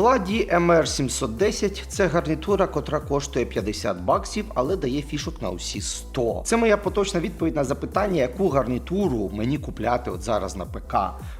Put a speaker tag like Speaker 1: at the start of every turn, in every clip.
Speaker 1: Бладі MR710 це гарнітура, котра коштує 50 баксів, але дає фішок на усі 100. Це моя поточна відповідь на запитання, яку гарнітуру мені купляти от зараз на ПК.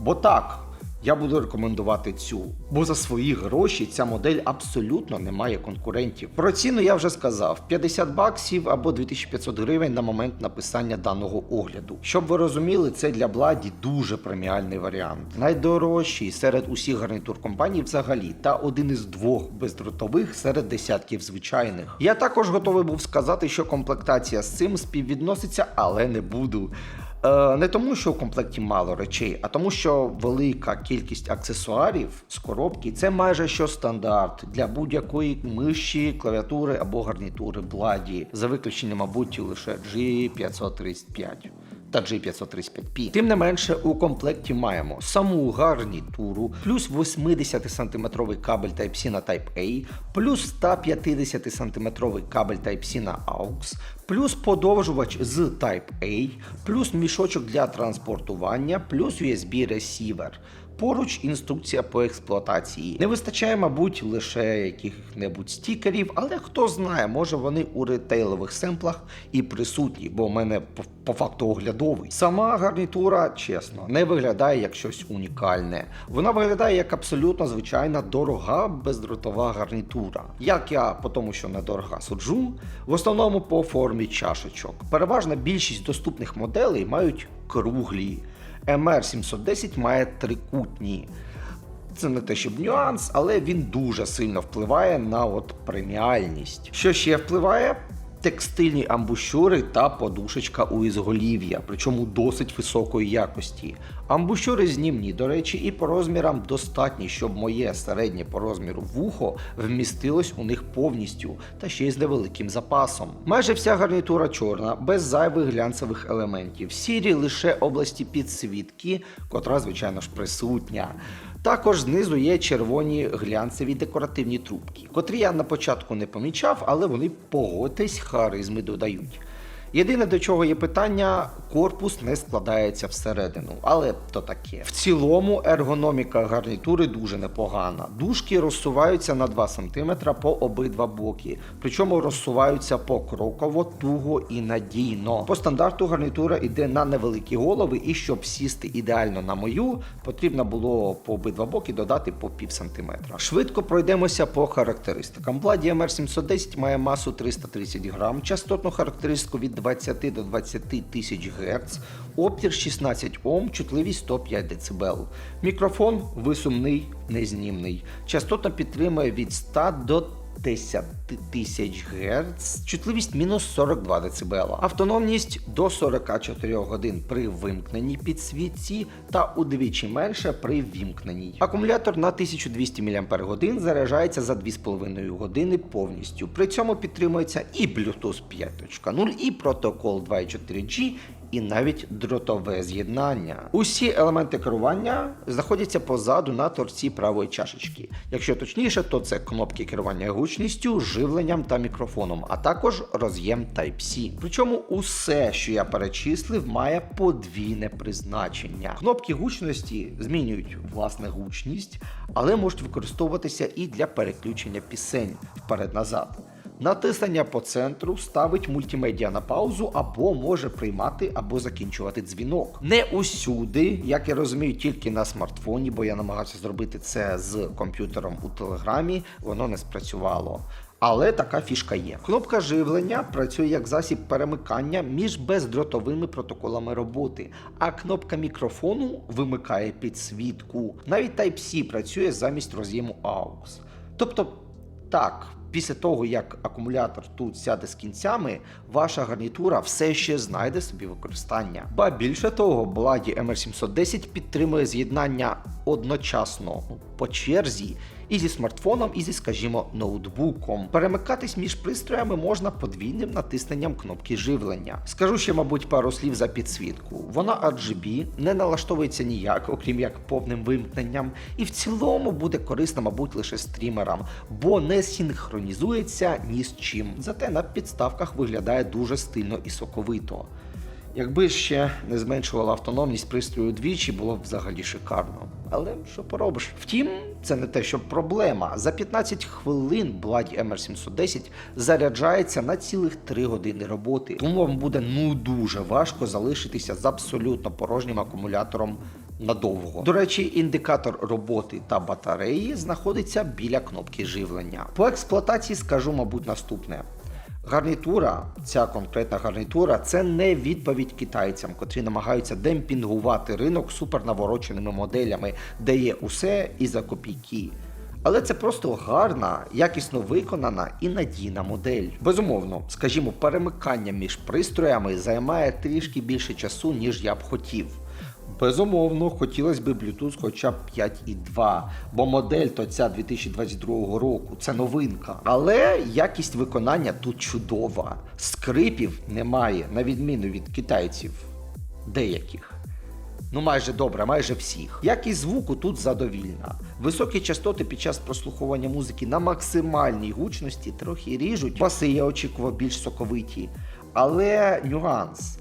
Speaker 1: Бо так. Я буду рекомендувати цю, бо за свої гроші ця модель абсолютно не має конкурентів. Про ціну я вже сказав: 50 баксів або 2500 гривень на момент написання даного огляду. Щоб ви розуміли, це для Бладі дуже преміальний варіант. Найдорожчий серед усіх гарнітур компаній взагалі, та один із двох бездротових серед десятків звичайних. Я також готовий був сказати, що комплектація з цим співвідноситься, але не буду. Е, Не тому, що в комплекті мало речей, а тому, що велика кількість аксесуарів з коробки це майже що стандарт для будь-якої миші, клавіатури або гарнітури Бладі, за виключенням, мабуть, лише G535 та G535P. Тим не менше, у комплекті маємо саму гарнітуру, плюс 80-сантиметровий кабель Type-C на Type-A, плюс 150-сантиметровий кабель Type-C на AUX, плюс подовжувач з Type-A, плюс мішочок для транспортування, плюс USB ресівер. Поруч інструкція по експлуатації. Не вистачає, мабуть, лише яких-небудь стікерів, але хто знає, може вони у ретейлових семплах і присутні, бо в мене по, по факту оглядовий. Сама гарнітура, чесно, не виглядає як щось унікальне. Вона виглядає як абсолютно звичайна дорога бездротова гарнітура. Як я по тому, що недорога суджу, в основному по формі чашечок. Переважна більшість доступних моделей мають круглі. MR710 має трикутні. Це не те, щоб нюанс, але він дуже сильно впливає на от преміальність. Що ще впливає? Текстильні амбушури та подушечка у ізголів'я, причому досить високої якості. Амбушури знімні, до речі, і по розмірам достатні, щоб моє середнє по розміру вухо вмістилось у них повністю, та ще й з невеликим запасом. Майже вся гарнітура чорна, без зайвих глянцевих елементів, сірі лише області підсвітки, котра, звичайно ж, присутня. Також знизу є червоні глянцеві декоративні трубки, котрі я на початку не помічав, але вони погодьтесь, харизми додають. Єдине до чого є питання, корпус не складається всередину, але то таке. В цілому ергономіка гарнітури дуже непогана. Дужки розсуваються на 2 см по обидва боки, причому розсуваються покроково, туго і надійно. По стандарту гарнітура йде на невеликі голови, і щоб сісти ідеально на мою, потрібно було по обидва боки додати по пів сантиметра. Швидко пройдемося по характеристикам. Бладі MR710 має масу 330 грам, частотну характеристику від 20 до 20 тисяч Гц, обтір 16 Ом, чутливість 105 дБ. Мікрофон висумний, незнімний. Частота підтримує від 100 до 10 тисяч Гц, чутливість мінус 42 дБ, автономність до 44 годин при вимкненій підсвітці та удвічі менше при вімкненій. Акумулятор на 1200 мАч заряджається за 2,5 години повністю. При цьому підтримується і Bluetooth 5.0, і протокол 2.4G, і навіть дротове з'єднання. Усі елементи керування знаходяться позаду на торці правої чашечки. Якщо точніше, то це кнопки керування гучністю, живленням та мікрофоном, а також роз'єм Type-C. Причому усе, що я перечислив, має подвійне призначення. Кнопки гучності змінюють власне гучність, але можуть використовуватися і для переключення пісень вперед-назад. Натиснення по центру ставить мультимедіа на паузу або може приймати або закінчувати дзвінок. Не усюди, як я розумію, тільки на смартфоні, бо я намагався зробити це з комп'ютером у телеграмі, воно не спрацювало. Але така фішка є. Кнопка живлення працює як засіб перемикання між бездротовими протоколами роботи, а кнопка мікрофону вимикає підсвітку. Навіть Type-C працює замість роз'єму AUX. Тобто, так, після того, як акумулятор тут сяде з кінцями, ваша гарнітура все ще знайде собі використання. Ба більше того, Бладі MR710 підтримує з'єднання одночасно по черзі і зі смартфоном, і зі, скажімо, ноутбуком. Перемикатись між пристроями можна подвійним натисненням кнопки живлення. Скажу ще, мабуть, пару слів за підсвітку. Вона RGB, не налаштовується ніяк, окрім як повним вимкненням, і в цілому буде корисна, мабуть, лише стрімерам, бо не синхронізується ні з чим. Зате на підставках виглядає дуже стильно і соковито. Якби ще не зменшувала автономність пристрою двічі, було б взагалі шикарно. Але що поробиш? Втім, це не те, що проблема. За 15 хвилин Bloody MR710 заряджається на цілих 3 години роботи. Тому вам буде ну дуже важко залишитися з абсолютно порожнім акумулятором надовго. До речі, індикатор роботи та батареї знаходиться біля кнопки живлення. По експлуатації скажу, мабуть, наступне. Гарнітура, ця конкретна гарнітура, це не відповідь китайцям, котрі намагаються демпінгувати ринок супернавороченими моделями, де є усе і за копійки. Але це просто гарна, якісно виконана і надійна модель. Безумовно, скажімо, перемикання між пристроями займає трішки більше часу, ніж я б хотів. Безумовно, хотілося б Bluetooth хоча б 5.2, бо модель то ця 2022 року, це новинка. Але якість виконання тут чудова. Скрипів немає, на відміну від китайців деяких. Ну, майже добре, майже всіх. Якість звуку тут задовільна. Високі частоти під час прослуховування музики на максимальній гучності трохи ріжуть. Баси я очікував більш соковиті. Але нюанс.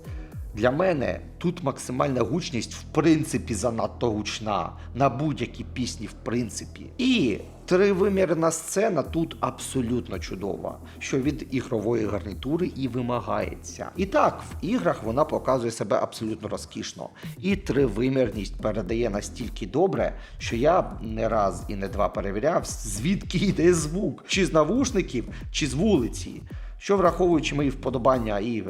Speaker 1: Для мене тут максимальна гучність в принципі занадто гучна на будь-які пісні, в принципі. І тривимірна сцена тут абсолютно чудова, що від ігрової гарнітури і вимагається. І так, в іграх вона показує себе абсолютно розкішно. І тривимірність передає настільки добре, що я не раз і не два перевіряв, звідки йде звук, чи з навушників, чи з вулиці. Що враховуючи мої вподобання і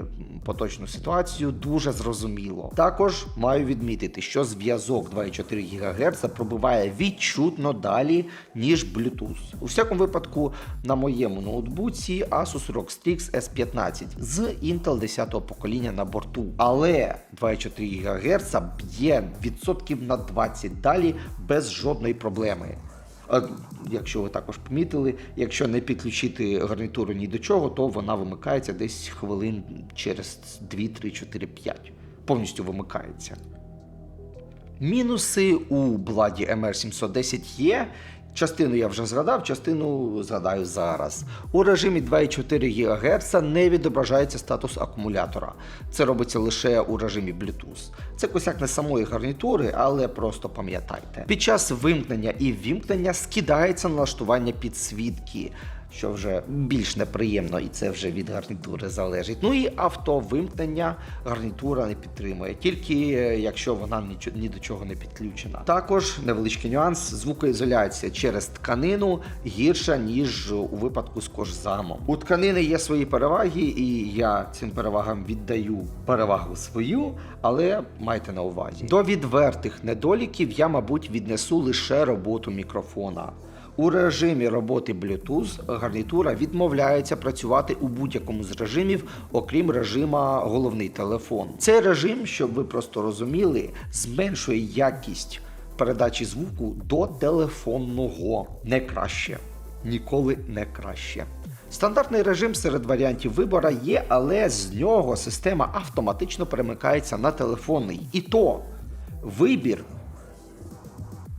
Speaker 1: поточну ситуацію, дуже зрозуміло. Також маю відмітити, що зв'язок 2,4 ГГц пробиває відчутно далі, ніж Bluetooth. У всякому випадку, на моєму ноутбуці Asus ROG Strix S15 з Intel 10-го покоління на борту. Але 2,4 ГГц б'є відсотків на 20 далі без жодної проблеми. Якщо ви також помітили, якщо не підключити гарнітуру ні до чого, то вона вимикається десь хвилин через 2, 3, 4, 5. Повністю вимикається. Мінуси у Bloody MR710 є. Частину я вже згадав, частину згадаю зараз. У режимі 2,4 ГГц не відображається статус акумулятора. Це робиться лише у режимі Bluetooth. Це косяк не самої гарнітури, але просто пам'ятайте. Під час вимкнення і ввімкнення скидається налаштування підсвітки. Що вже більш неприємно, і це вже від гарнітури залежить. Ну і автовимкнення гарнітура не підтримує, тільки е, якщо вона ні, до чого не підключена. Також невеличкий нюанс: звукоізоляція через тканину гірша, ніж у випадку з кожзамом. У тканини є свої переваги, і я цим перевагам віддаю перевагу свою, але майте на увазі. До відвертих недоліків я, мабуть, віднесу лише роботу мікрофона. У режимі роботи Bluetooth гарнітура відмовляється працювати у будь-якому з режимів, окрім режима головний телефон. Цей режим, щоб ви просто розуміли, зменшує якість передачі звуку до телефонного. Не краще. Ніколи не краще. Стандартний режим серед варіантів вибора є, але з нього система автоматично перемикається на телефонний. І то вибір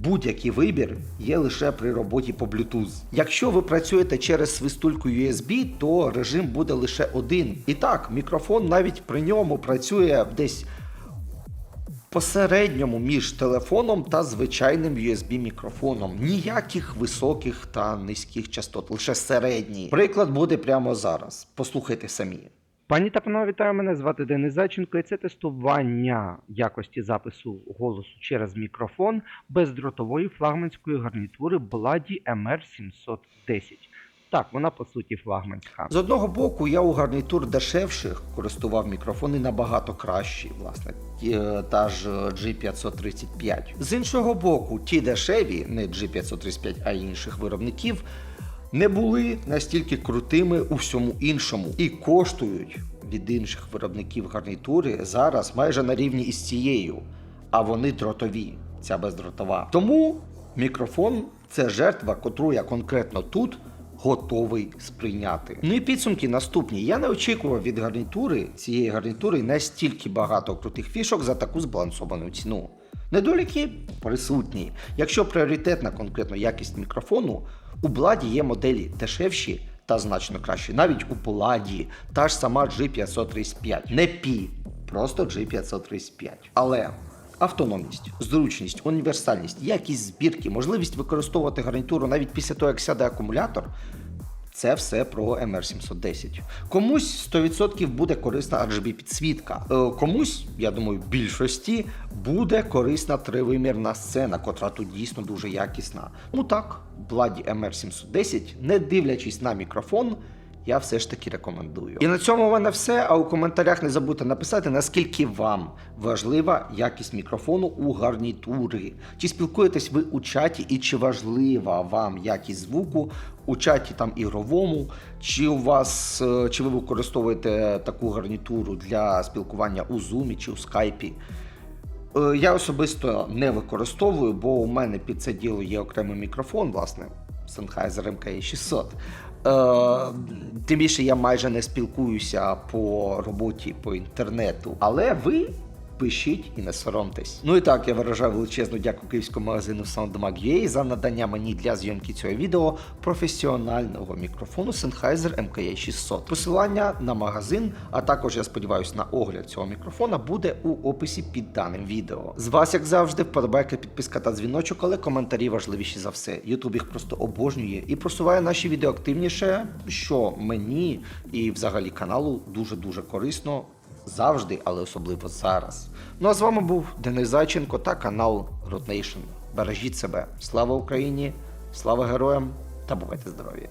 Speaker 1: Будь-який вибір є лише при роботі по Bluetooth. Якщо ви працюєте через свистульку USB, то режим буде лише один. І так, мікрофон навіть при ньому працює десь посередньому між телефоном та звичайним USB-мікрофоном. Ніяких високих та низьких частот, лише середній. Приклад буде прямо зараз. Послухайте самі.
Speaker 2: Пані та панове, вітаю, мене звати Денис Зайченко, і це тестування якості запису голосу через мікрофон бездротової флагманської гарнітури Bloody MR710. Так, вона по суті флагманська.
Speaker 1: З одного боку, я у гарнітур дешевших користував мікрофони набагато кращі, власне, е, та ж G535. З іншого боку, ті дешеві, не G535, а інших виробників, не були настільки крутими у всьому іншому і коштують від інших виробників гарнітури зараз майже на рівні із цією, а вони дротові, ця бездротова. Тому мікрофон це жертва, котру я конкретно тут готовий сприйняти. Ну і підсумки наступні. Я не очікував від гарнітури цієї гарнітури настільки багато крутих фішок за таку збалансовану ціну. Недоліки присутні. Якщо пріоритетна конкретно якість мікрофону, у Бладі є моделі дешевші та значно кращі. Навіть у Пладі та ж сама G535. Не Пі, просто G535. Але автономність, зручність, універсальність, якість збірки, можливість використовувати гарнітуру навіть після того, як сяде акумулятор. Це все про MR710. Комусь 100% буде корисна RGB підсвітка. Е, комусь, я думаю, більшості буде корисна тривимірна сцена, котра тут дійсно дуже якісна. Ну так, Bloody MR710, не дивлячись на мікрофон, я все ж таки рекомендую. І на цьому в мене все. А у коментарях не забудьте написати, наскільки вам важлива якість мікрофону у гарнітури. Чи спілкуєтесь ви у чаті, і чи важлива вам якість звуку у чаті там ігровому, чи у вас е, чи ви використовуєте таку гарнітуру для спілкування у Zoom чи у Skype? Е, Я особисто не використовую, бо у мене під це діло є окремий мікрофон, власне, Sennheiser MKE600. Е, тим більше я майже не спілкуюся по роботі по інтернету. Але ви пишіть і не соромтесь. Ну і так, я виражаю величезну дяку київському магазину SoundMag.ua за надання мені для зйомки цього відео професіонального мікрофону Sennheiser MKE600. Посилання на магазин, а також я сподіваюся на огляд цього мікрофона буде у описі під даним відео. З вас, як завжди, вподобайка, підписка та дзвіночок, але коментарі важливіші за все. Ютуб їх просто обожнює і просуває наші відео активніше, що мені і взагалі каналу дуже дуже корисно. Завжди, але особливо зараз. Ну а з вами був Денис Зайченко та канал Road Nation. Бережіть себе. Слава Україні, слава героям та бувайте здорові!